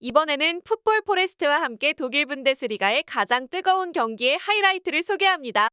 이번에는 풋볼 포레스트와 함께 독일 분데스리가의 가장 뜨거운 경기의 하이라이트를 소개합니다.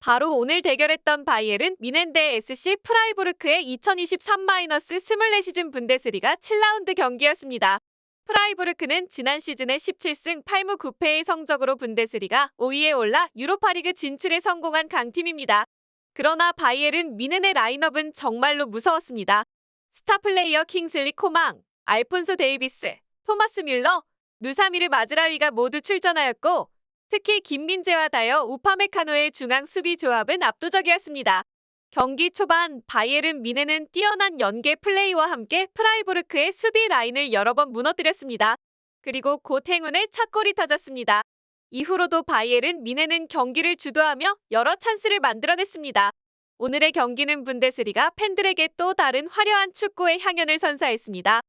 바로 오늘 대결했던 바이에른 미넨대 SC 프라이부르크의 2023-24 시즌 분데스리가 7라운드 경기였습니다. 프라이부르크는 지난 시즌에 17승 8무 9패의 성적으로 분데스리가 5위에 올라 유로파리그 진출에 성공한 강팀입니다. 그러나 바이에른 미넨의 라인업은 정말로 무서웠습니다. 스타 플레이어 킹슬리 코망, 알폰소 데이비스, 토마스 뮬러, 누사미르 마즈라위가 모두 출전하였고 특히 김민재와 다여 우파메카노의 중앙 수비 조합은 압도적이었습니다. 경기 초반 바이에른 미네는 뛰어난 연계 플레이와 함께 프라이부르크의 수비 라인을 여러 번 무너뜨렸습니다. 그리고 곧 행운의 첫 골이 터졌습니다. 이후로도 바이에른 미네는 경기를 주도하며 여러 찬스를 만들어냈습니다. 오늘의 경기는 분데스리가 팬들에게 또 다른 화려한 축구의 향연을 선사했습니다.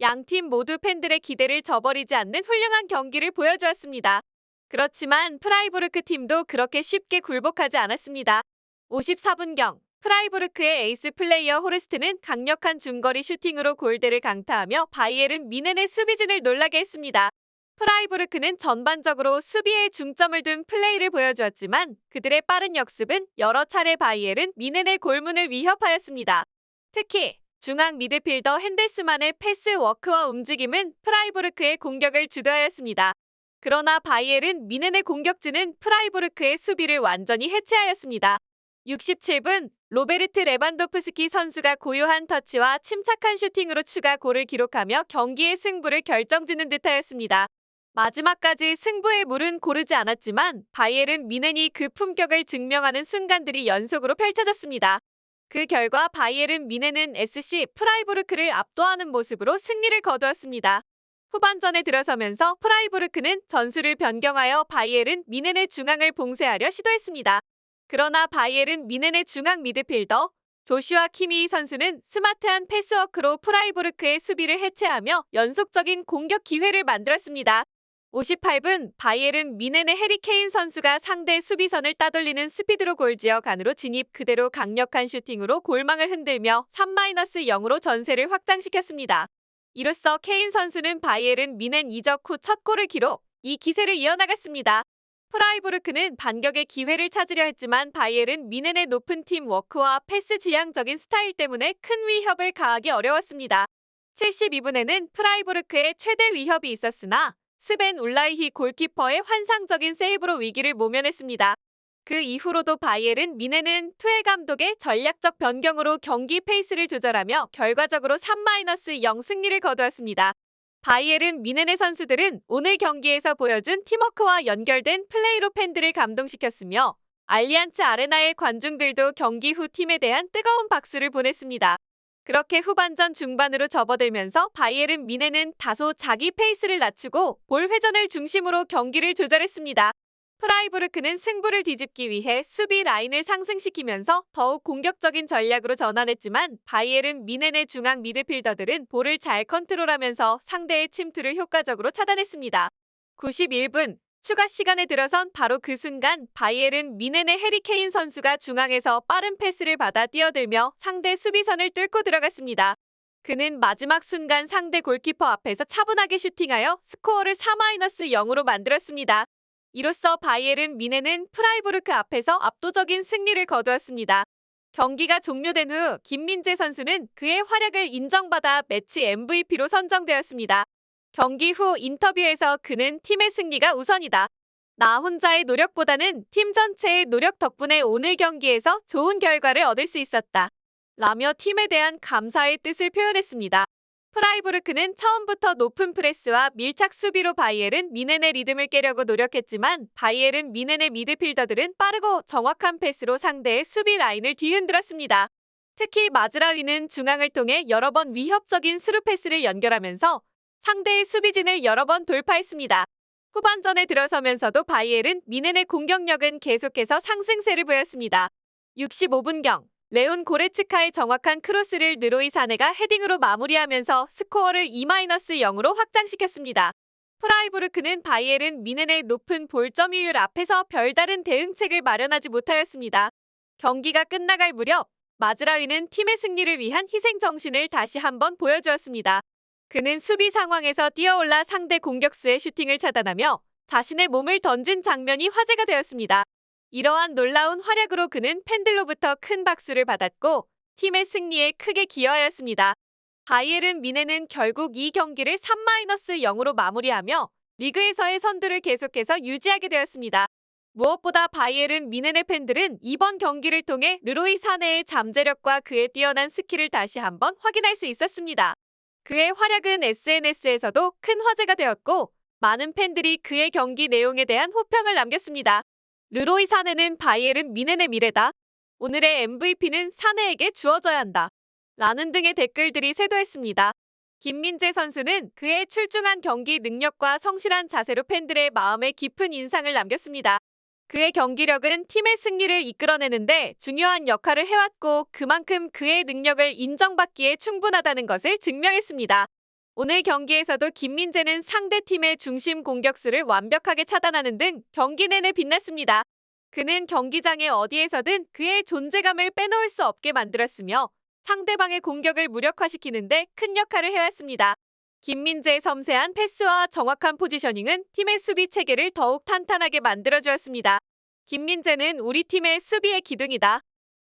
양팀 모두 팬들의 기대를 저버리지 않는 훌륭한 경기를 보여주었습니다. 그렇지만 프라이부르크 팀도 그렇게 쉽게 굴복하지 않았습니다. 54분경 프라이부르크의 에이스 플레이어 호르스트는 강력한 중거리 슈팅으로 골대를 강타하며 바이에른 미넨의 수비진을 놀라게 했습니다. 프라이부르크는 전반적으로 수비에 중점을 둔 플레이를 보여주었지만 그들의 빠른 역습은 여러 차례 바이에른 미넨의 골문을 위협하였습니다. 특히 중앙 미드필더 핸델스만의 패스 워크와 움직임은 프라이부르크의 공격을 주도하였습니다. 그러나 바이에른 미넨의 공격진은 프라이부르크의 수비를 완전히 해체하였습니다. 67분 로베르트 레반도프스키 선수가 고요한 터치와 침착한 슈팅으로 추가 골을 기록하며 경기의 승부를 결정짓는 듯하였습니다. 마지막까지 승부의 물은 고르지 않았지만 바이에른 미넨이 그 품격을 증명하는 순간들이 연속으로 펼쳐졌습니다. 그 결과 바이에른 미네는 SC 프라이부르크를 압도하는 모습으로 승리를 거두었습니다. 후반전에 들어서면서 프라이부르크는 전술을 변경하여 바이에른 미넨의 중앙을 봉쇄하려 시도했습니다. 그러나 바이에른 미넨의 중앙 미드필더 조슈아 키미 선수는 스마트한 패스워크로 프라이부르크의 수비를 해체하며 연속적인 공격 기회를 만들었습니다. 58분 바이에른 미넨의 해리케인 선수가 상대 수비선을 따돌리는 스피드로 골지어 간으로 진입 그대로 강력한 슈팅으로 골망을 흔들며 3-0으로 전세를 확장시켰습니다. 이로써 케인 선수는 바이에른 미넨 이적 후 첫 골을 기록, 이 기세를 이어나갔습니다. 프라이부르크는 반격의 기회를 찾으려 했지만 바이에른 미넨의 높은 팀 워크와 패스 지향적인 스타일 때문에 큰 위협을 가하기 어려웠습니다. 72분에는 프라이부르크의 최대 위협이 있었으나 스벤 울라이히 골키퍼의 환상적인 세이브로 위기를 모면했습니다. 그 이후로도 바이엘은 미네는 투엘 감독의 전략적 변경으로 경기 페이스를 조절하며 결과적으로 3-0 승리를 거두었습니다. 바이엘은 미네네 선수들은 오늘 경기에서 보여준 팀워크와 연결된 플레이로 팬들을 감동시켰으며 알리안츠 아레나의 관중들도 경기 후 팀에 대한 뜨거운 박수를 보냈습니다. 그렇게 후반전 중반으로 접어들면서 바이에른 미네는 다소 자기 페이스를 낮추고 볼 회전을 중심으로 경기를 조절했습니다. 프라이부르크는 승부를 뒤집기 위해 수비 라인을 상승시키면서 더욱 공격적인 전략으로 전환했지만 바이에른 미넨의 중앙 미드필더들은 볼을 잘 컨트롤하면서 상대의 침투를 효과적으로 차단했습니다. 91분 추가 시간에 들어선 바로 그 순간 바이에른 미넨의 해리케인 선수가 중앙에서 빠른 패스를 받아 뛰어들며 상대 수비선을 뚫고 들어갔습니다. 그는 마지막 순간 상대 골키퍼 앞에서 차분하게 슈팅하여 스코어를 4-0으로 만들었습니다. 이로써 바이에른 미넨은 프라이부르크 앞에서 압도적인 승리를 거두었습니다. 경기가 종료된 후 김민재 선수는 그의 활약을 인정받아 매치 MVP로 선정되었습니다. 경기 후 인터뷰에서 그는 팀의 승리가 우선이다. 나 혼자의 노력보다는 팀 전체의 노력 덕분에 오늘 경기에서 좋은 결과를 얻을 수 있었다. 라며 팀에 대한 감사의 뜻을 표현했습니다. 프라이부르크는 처음부터 높은 프레스와 밀착 수비로 바이엘은 미넨의 리듬을 깨려고 노력했지만 바이엘은 미넨의 미드필더들은 빠르고 정확한 패스로 상대의 수비 라인을 뒤흔들었습니다. 특히 마즈라위는 중앙을 통해 여러 번 위협적인 스루 패스를 연결하면서 상대의 수비진을 여러 번 돌파했습니다. 후반전에 들어서면서도 바이엘은 미넨의 공격력은 계속해서 상승세를 보였습니다. 65분경 레온 고레츠카의 정확한 크로스를 느로이 사네가 헤딩으로 마무리하면서 스코어를 2-0으로 확장시켰습니다. 프라이부르크는 바이엘은 미넨의 높은 볼 점유율 앞에서 별다른 대응책을 마련하지 못하였습니다. 경기가 끝나갈 무렵 마즈라위는 팀의 승리를 위한 희생 정신을 다시 한번 보여주었습니다. 그는 수비 상황에서 뛰어올라 상대 공격수의 슈팅을 차단하며 자신의 몸을 던진 장면이 화제가 되었습니다. 이러한 놀라운 활약으로 그는 팬들로부터 큰 박수를 받았고 팀의 승리에 크게 기여하였습니다. 바이에른 미네는 결국 이 경기를 3-0으로 마무리하며 리그에서의 선두를 계속해서 유지하게 되었습니다. 무엇보다 바이에른 미넨의 팬들은 이번 경기를 통해 르로이 사네의 잠재력과 그의 뛰어난 스킬을 다시 한번 확인할 수 있었습니다. 그의 활약은 SNS에서도 큰 화제가 되었고 많은 팬들이 그의 경기 내용에 대한 호평을 남겼습니다. 르로이 사네는 바이에른 미넨의 미래다. 오늘의 MVP는 사네에게 주어져야 한다. 라는 등의 댓글들이 쇄도했습니다. 김민재 선수는 그의 출중한 경기 능력과 성실한 자세로 팬들의 마음에 깊은 인상을 남겼습니다. 그의 경기력은 팀의 승리를 이끌어내는데 중요한 역할을 해왔고 그만큼 그의 능력을 인정받기에 충분하다는 것을 증명했습니다. 오늘 경기에서도 김민재는 상대팀의 중심 공격수를 완벽하게 차단하는 등 경기 내내 빛났습니다. 그는 경기장의 어디에서든 그의 존재감을 빼놓을 수 없게 만들었으며 상대방의 공격을 무력화시키는데 큰 역할을 해왔습니다. 김민재의 섬세한 패스와 정확한 포지셔닝은 팀의 수비 체계를 더욱 탄탄하게 만들어주었습니다. 김민재는 우리 팀의 수비의 기둥이다.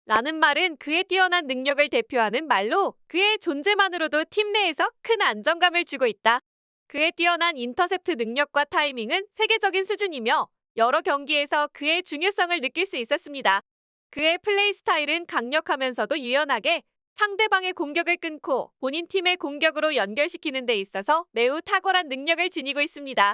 라는 말은 그의 뛰어난 능력을 대표하는 말로 그의 존재만으로도 팀 내에서 큰 안정감을 주고 있다. 그의 뛰어난 인터셉트 능력과 타이밍은 세계적인 수준이며 여러 경기에서 그의 중요성을 느낄 수 있었습니다. 그의 플레이 스타일은 강력하면서도 유연하게 상대방의 공격을 끊고 본인 팀의 공격으로 연결시키는 데 있어서 매우 탁월한 능력을 지니고 있습니다.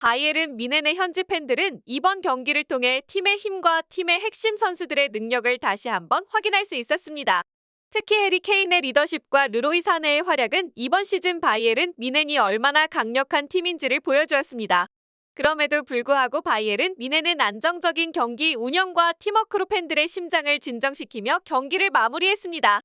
바이에른 미넨의 현지 팬들은 이번 경기를 통해 팀의 힘과 팀의 핵심 선수들의 능력을 다시 한번 확인할 수 있었습니다. 특히 해리 케인의 리더십과 르로이 사네의 활약은 이번 시즌 바이에른 미넨이 얼마나 강력한 팀인지를 보여주었습니다. 그럼에도 불구하고 바이에른 미넨은 안정적인 경기 운영과 팀워크로 팬들의 심장을 진정시키며 경기를 마무리했습니다.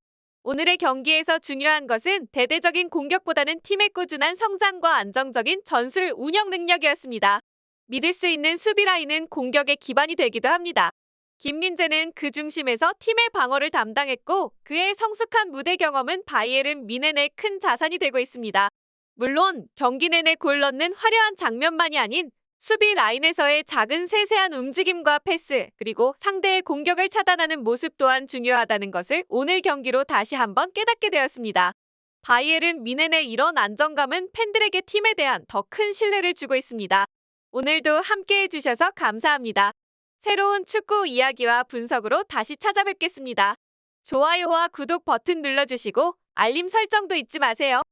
오늘의 경기에서 중요한 것은 대대적인 공격보다는 팀의 꾸준한 성장과 안정적인 전술 운영 능력이었습니다. 믿을 수 있는 수비 라인은 공격의 기반이 되기도 합니다. 김민재는 그 중심에서 팀의 방어를 담당했고 그의 성숙한 무대 경험은 바이에른 미넨의 큰 자산이 되고 있습니다. 물론 경기 내내 골 넣는 화려한 장면만이 아닌 수비 라인에서의 작은 세세한 움직임과 패스, 그리고 상대의 공격을 차단하는 모습 또한 중요하다는 것을 오늘 경기로 다시 한번 깨닫게 되었습니다. 바이에른 미넨의 이런 안정감은 팬들에게 팀에 대한 더 큰 신뢰를 주고 있습니다. 오늘도 함께 해주셔서 감사합니다. 새로운 축구 이야기와 분석으로 다시 찾아뵙겠습니다. 좋아요와 구독 버튼 눌러주시고 알림 설정도 잊지 마세요.